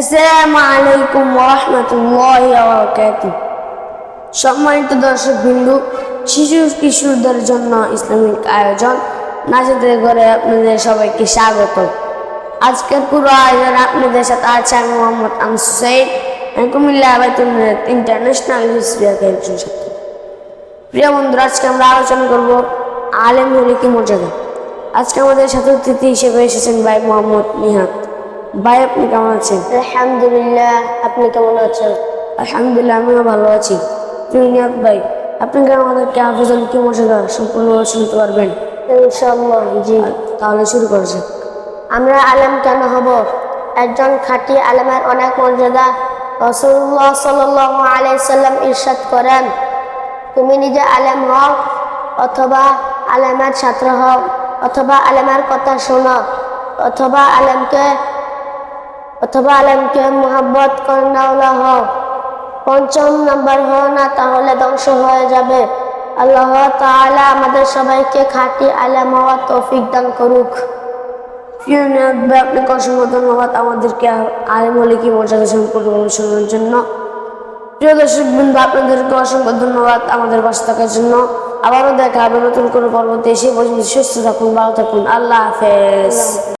আসসালামু আলাইকুম ওরহমতুল্লাহ সম্মানিত দর্শক বিন্দু শিশু কিশোরদের জন্য ইসলামিক আয়োজন নাচেদের ঘরে আপনাদের সবাইকে স্বাগত। আজকের পুরো আয়োজন আপনাদের সাথে আছে আমি মোহাম্মদ আনস হুসাইন আমি কুমিল্লা আবাইতুল ইন্টারন্যাশনাল হিস্ট্রি একাডেমির ছাত্র প্রিয় বন্ধুরা, আজকে আমরা আলোচনা করব আলেম হলে কি মর্যাদা? আজকে আমাদের সাথে অতিথি হিসেবে এসেছেন ভাই মোহাম্মদ নিহাত। ভাই আপনি কেমন আছেন? আলহামদুলিল্লাহ আপনি কেমন আছেন? আলহামদুলিল্লাহ আমিও ভালো আছি। তুমি নিয়াত ভাই আপনি কি আমাদেরকে হাফিজুল কি মর্যাদা সম্পূর্ণভাবে শুনতে পারবেন? ইনশাআল্লাহ জি। তাহলে শুরু করা যাক। আমরা আলেম কেন হব? একজন খাঁটি আলেমের অনেক মর্যাদা রসুল্লাহ সাল্লাহ আলাইসাল্লাম ইরশাদ করেন। তুমি নিজে আলেম হও অথবা আলেমের ছাত্র হও অথবা আলেমের কথা শোনো অথবা আলেমকে অথবা আলেমকে মোহাব্বত করেনা হও। পঞ্চম নাম্বার হও না, তাহলে ধ্বংস হয়ে যাবে। আল্লাহ তাআলা আমাদের সবাইকে খাঁটি আলেম হওয়ার তৌফিক দান করুক। আপনাকে অসংখ্য ধন্যবাদ আমাদেরকে আলেম হলে কি মর্যাদা সম্পূর্ণভাবে অনুসরণের জন্য। প্রিয় দর্শক বৃন্দ, আপনাদেরকে অসংখ্য ধন্যবাদ আমাদের পাশে থাকার জন্য। আবারও দেখা হবে নতুন কোনো পর্বতে। এসে পর্যন্ত সুস্থ থাকুন, ভালো থাকুন। আল্লাহ হাফেজ।